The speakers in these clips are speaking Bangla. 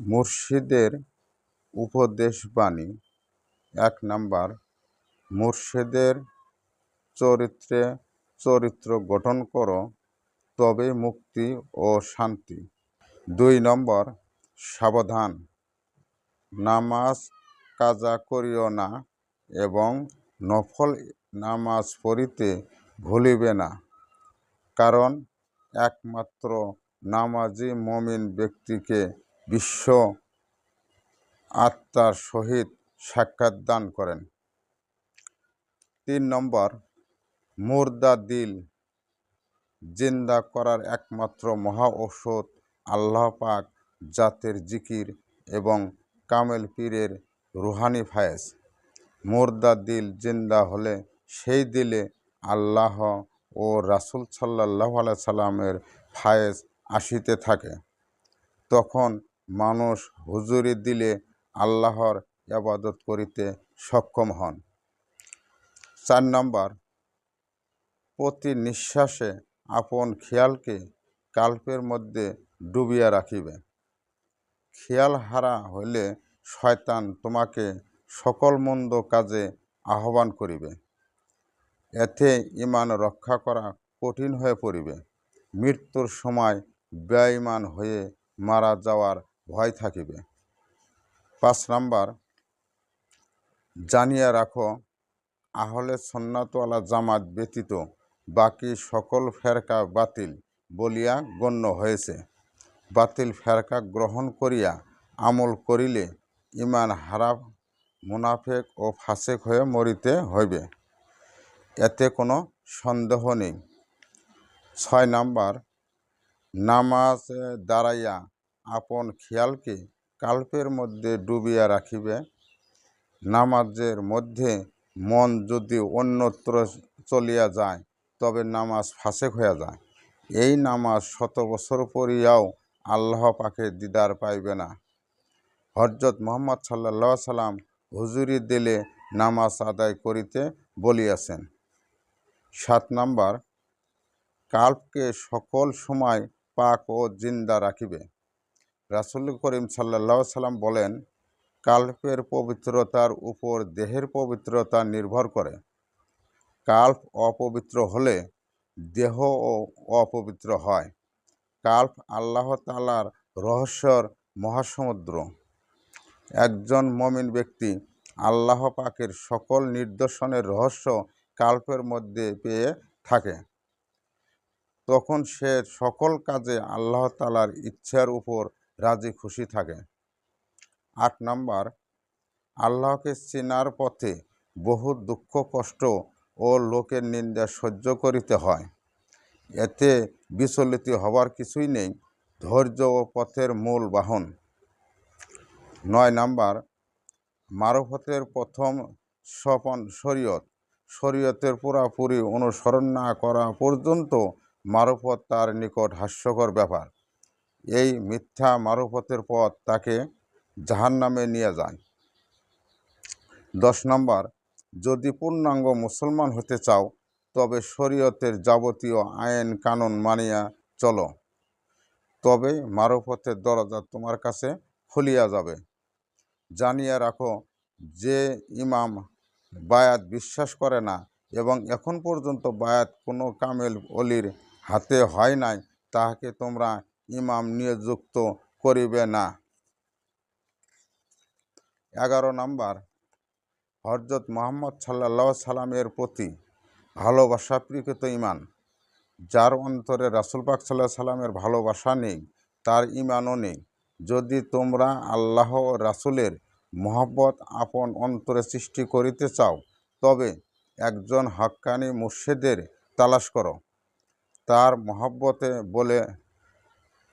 মুর্শিদের উপদেশবাণী, এক নাম্বার, মুর্শিদের চরিত্রে চরিত্র গঠন করো, তবে মুক্তি ও শান্তি। দুই নম্বর, সাবধান, নামাজ কাজা করিও না এবং নফল নামাজ পড়িতে ভুলিবে না। কারণ, একমাত্র নামাজি মমিন ব্যক্তিকে বিশ্ব আত্মার সহিত সাক্ষাৎ দান করেন। তিন নম্বর, মুর্দা দিল জিন্দা করার একমাত্র মহা ঔষধ আল্লাহ পাক জাতের জিকির এবং কামেল পীরের রুহানি ফায়েজ। মুর্দা দিল জিন্দা হলে সেই দিলে আল্লাহ ও রাসুল সাল্লাহ সাল্লামের ফায়েজ আসিতে থাকে। তখন মানুষ হুজুরি দিলে আল্লাহর আবাদত করিতে সক্ষম হন। চার নম্বর, প্রতি নিঃশ্বাসে আপন খেয়ালকে কাল্পের মধ্যে ডুবিয়া রাখিবে। খেয়াল হারা হইলে শয়তান তোমাকে সকল মন্দ কাজে আহ্বান করিবে। এতে ইমান রক্ষা করা কঠিন হয়ে পড়িবে। মৃত্যুর সময় ব্যয়মান হয়ে মারা যাওয়ার ভয় থাকিবে। পাঁচ নাম্বার, জানিয়া রাখো, আহলে সন্ন্যাতওয়ালা জামাত ব্যতীত বাকি সকল ফেরকা বাতিল বলিয়া গণ্য হয়েছে। বাতিল ফেরকা গ্রহণ করিয়া আমল করিলে ইমান হারা মুনাফেক ও ফাসেক হয়ে মরিতে হইবে। এতে কোনো সন্দেহ নেই। ছয় নাম্বার, নামাজ দাঁড়াইয়া আপন খেয়ালকে কাল্পের মধ্যে ডুবিয়া রাখিবে। নামাজের মধ্যে মন যদি অন্যত্র চলিয়া যায়, তবে নামাজ ফাঁসেক হইয়া যায়। এই নামাজ শত বছর পরিয়াও আল্লাহ পাকে দিদার পাইবে না। হজরত মোহাম্মদ সাল্লা সাল্লাম হুজুরি দিলে নামাজ আদায় করিতে বলিয়াছেন। সাত নাম্বার, কাল্পকে সকল সময় পাক ও জিন্দা রাখিবে। রাসুল করিম সাল্লাহ সাল্লাম বলেন, কাল্পের পবিত্রতার উপর দেহের পবিত্রতা নির্ভর করে। কাল্প অপবিত্র হলে দেহ অপবিত্র হয়। কাল্প আল্লাহ তালার রহস্যর মহাসমুদ্র। একজন মমিন ব্যক্তি আল্লাহ পাকের সকল নির্দেশনের রহস্য কাল্পের মধ্যে পেয়ে থাকে। তখন সে সকল কাজে আল্লাহ তালার ইচ্ছার উপর রাজি খুশি থাকে। আট নম্বর, আল্লাহকে চেনার পথে বহু দুঃখ, কষ্ট ও লোকের নিন্দা সহ্য করিতে হয়। এতে বিচলিত হবার কিছুই নেই, ধৈর্য ও পথের মূল বাহন। নয় নাম্বার, মারফতের প্রথম সপন শরীয়ত। শরীয়তের পুরাপুরি অনুসরণ না করা পর্যন্ত মারফত তার নিকট হাস্যকর ব্যাপার। এই মিথ্যা মারফতের পথ তাকে জাহান নামে নিয়ে যায়। দশ নম্বর, যদি পূর্ণাঙ্গ মুসলমান হতে চাও, তবে শরীয়তের যাবতীয় আইন কানুন মানিয়া চলো। তবে মারফতের দরজা তোমার কাছে খুলিয়া যাবে। জানিয়া রাখো, যে ইমাম বায়াত বিশ্বাস করে না এবং এখন পর্যন্ত বায়াত কোনো কামেল অলির হাতে হয় নাই, তাহাকে তোমরা ইমাম নিয়োযুক্ত করিবে না। এগারো নম্বর হরজত মোহাম্মদ সাল্লা সাল্লামের প্রতি ভালোবাসা প্রকৃত ইমান যার অন্তরে রাসুল পাক সাল্লাহ সাল্লামের ভালোবাসা নেই, তার ইমানও নেই। যদি তোমরা আল্লাহ ও রাসুলের মহব্বত আপন অন্তরে সৃষ্টি করিতে চাও, তবে একজন হাক্কানি মুর্শেদের তালাশ করো। তার মহব্বতে বলে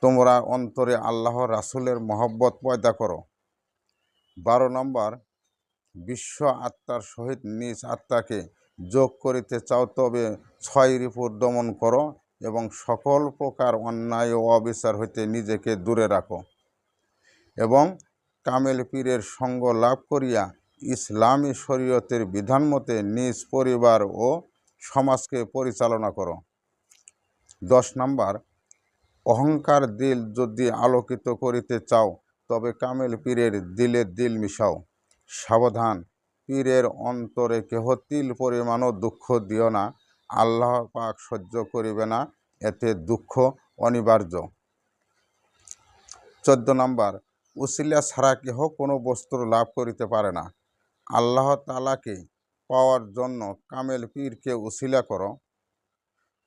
তোমরা অন্তরে আল্লাহ রাসুলের মহব্বত পয়দা করো। বারো নম্বর, বিশ্ব আত্মার সহিত নিজ আত্মাকে যোগ করিতে চাও তবে ছয় রিপুর দমন করো এবং সকল প্রকার অন্যায় ও অবিচার হইতে নিজেকে দূরে রাখো এবং কামেল পীরের সঙ্গ লাভ করিয়া ইসলামী শরীয়তের বিধান মতে নিজ পরিবার ও সমাজকে পরিচালনা করো। দশ নাম্বার অহংকার দিল যদি আলোকিত করিতে চাও, তবে কামেল পীরের দিলে দিল মিশাও। সাবধান, পীরের অন্তরে কেহ তিল পরিমাণও দুঃখ দিও না, আল্লাহ পাক সহ্য করিবে না, এতে দুঃখ অনিবার্য। চোদ্দ নম্বর, উসিলা ছাড়া কেহ কোনো বস্তুর লাভ করিতে পারে না। আল্লাহ তালাকে পাওয়ার জন্য কামেল পীরকে উসিলা করো।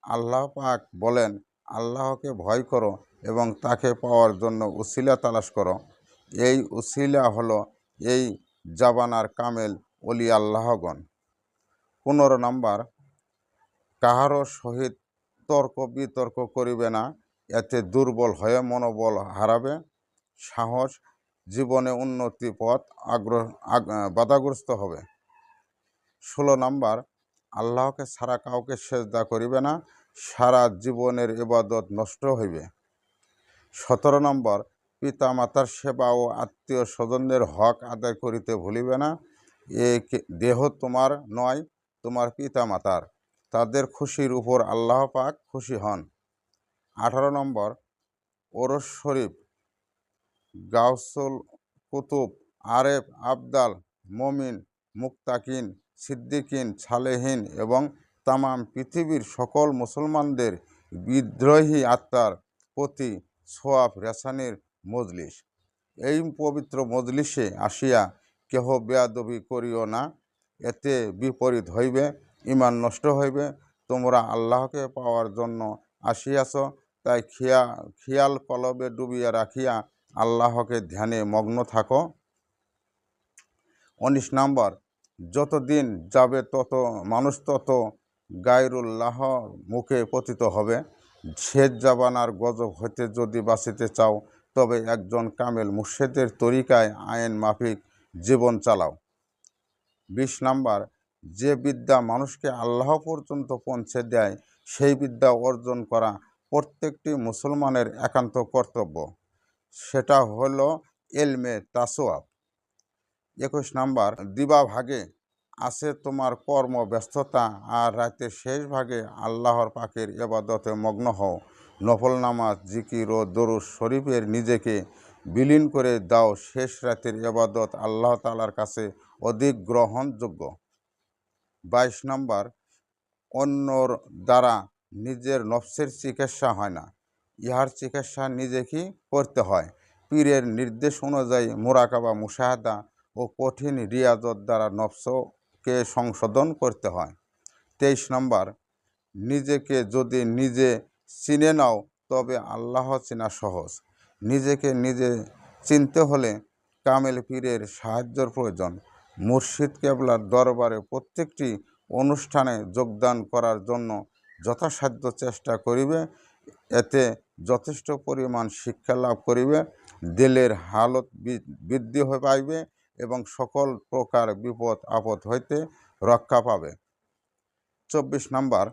আল্লাহ পাক বলেন আল্লাহকে ভয় করো এবং তাকে পাওয়ার জন্য উসিলা তালাশ করো। এই উসিলা হলো এই জাবানার কামেল অলি আল্লাহগণ। পনেরো নম্বর, কাহারও সহিত তর্ক বিতর্ক করিবে না, এতে দুর্বল হয়ে মনোবল হারাবে। সাহস, জীবনে উন্নতি পথ আগ্রহ, আগ- বাধাগ্রস্ত হবে। ষোলো নম্বর, আল্লাহকে ছাড়া কাউকে সেজদা করিবে না সারা জীবনের এবাদত নষ্ট হইবে। সতেরো নম্বর পিতা মাতার সেবা ও আত্মীয় স্বজনদের হক আদায় করিতে ভুলিবে না। এ দেহ তোমার নয়, তোমার পিতা মাতার তাদের খুশির উপর আল্লাহ পাক খুশি হন। আঠারো নম্বর, ওরস শরীফ, গাউসুল কুতুব, আরেফ, আবদাল, মমিন মুক্তাকিন সিদ্দিকিন ছালেহীন এবং তামাম পৃথিবীর সকল মুসলমানদের বিদ্রোহী আত্মার প্রতি সোয়াব রেসানির মজলিস। এই পবিত্র মজলিসে আসিয়া কেহ বেয়াদবি করিও না, এতে বিপরীত হইবে ইমান নষ্ট হইবে। তোমরা আল্লাহকে পাওয়ার জন্য আসিয়াছ, তাই খেয়া, খেয়াল কলবে ডুবিয়া রাখিয়া আল্লাহকে ধ্যানে মগ্ন থাকো। উনিশ নাম্বার, যতদিন যাবে তত, মানুষ তত গায়রুল্লাহ মুখে পতিত হবে। শেষ জাবানার গজব হইতে যদি বাঁচিতে চাও, তবে একজন কামেল মুর্শেদের তরিকায় আইন মাফিক জীবন চালাও। বিশ নাম্বার, যে বিদ্যা মানুষকে আল্লাহ পর্যন্ত পৌঁছে দেয়, সেই বিদ্যা অর্জন করা প্রত্যেকটি মুসলমানের একান্ত কর্তব্য। সেটা হলো এলমে তাসোয়াব একুশ নাম্বার, দিবা ভাগে আছে তোমার কর্ম, ব্যস্ততা, আর রাতের শেষ ভাগে আল্লাহর পাকের এবাদতে মগ্ন হও। নফল নামাজ, জিকির ও দরুদ শরীফের নিজেকে বিলীন করে দাও। শেষ রাতের এবাদত আল্লাহ তালার কাছে অধিক গ্রহণযোগ্য। বাইশ নম্বর, অন্যর দ্বারা নিজের নফসের চিকিৎসা হয় না। ইহার চিকিৎসা নিজেকেই করতে হয়? পীরের নির্দেশ অনুযায়ী মোরাকাবা, মুশাহাদা ও কঠিন রিয়াজত দ্বারা নফসকে সংশোধন করতে হয়। তেইশ নম্বর, নিজেকে যদি নিজে চিনে নাও, তবে আল্লাহ চেনা সহজ। নিজেকে নিজে চিনতে হলে কামেল পীরের সাহায্যের প্রয়োজন। মুর্শিদ কেবলার দরবারে প্রত্যেকটি অনুষ্ঠানে যোগদান করার জন্য যথাসাধ্য চেষ্টা করিবে। এতে যথেষ্ট পরিমাণ শিক্ষা লাভ করিবে। দিলের হালত বৃদ্ধি হয়ে পাইবে এবং সকল প্রকার বিপদ, আপদ হইতে রক্ষা পাবে। চব্বিশ নাম্বার,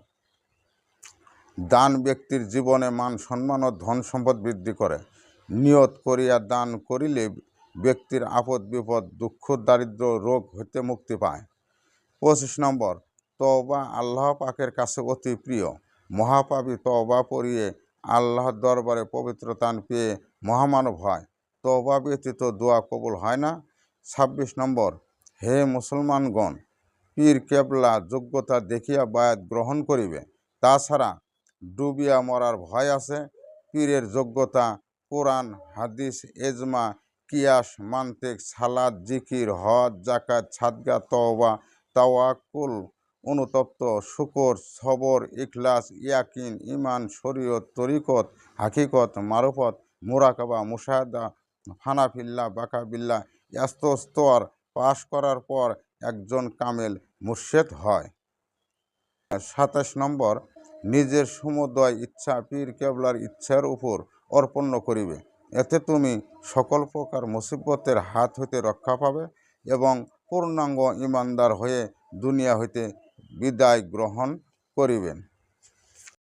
দান ব্যক্তির জীবনে মান সম্মান ও ধন সম্পদ বৃদ্ধি করে। নিয়ত করিয়া দান করিলে ব্যক্তির আপদ, বিপদ, দুঃখ, দারিদ্র, রোগ হইতে মুক্তি পায়। পঁচিশ নম্বর, তওবা আল্লাহ পাকের কাছে অতি প্রিয়। মহাপাপী তওবা পড়িয়ে আল্লাহর দরবারে পবিত্রতান পেয়ে মহামানব হয়। তওবা ব্যতীত দোয়া কবুল হয় না। ছাব্বিশ নম্বর, হে মুসলমানগণ, পীর কেবলা যোগ্যতা দেখিয়া বায়াত গ্রহণ করিবে, তাছাড়া ডুবিয়া মরার ভয় আছে, পীরের যোগ্যতা কোরআন, হাদিস এজমা কিয়াস, মান্তেক সালাদ জিকির, হজ জাকাত ছাদগা তওবা, তাওয়াক্কুল, অনুতপ্ত, শুকর, সবর, ইখলাস, ইয়াকিন ইমান শরীয়ত, তরিকত, হাকিকত, মারফত, মুরাকাবা, মুশাহাদা ফানাফিল্লা বাকাবিল্লা এস্তস্তর পাশ করার পর একজন কামেল মুর্শেদ হয়। সাতাশ নম্বর, নিজের সমুদয় ইচ্ছা পীর কেবলার ইচ্ছার উপর অর্পণ করিবে। এতে তুমি সকল প্রকার মুসিবতের হাত হইতে রক্ষা পাবে এবং পূর্ণাঙ্গ ইমানদার হয়ে দুনিয়া হইতে বিদায় গ্রহণ করিবেন।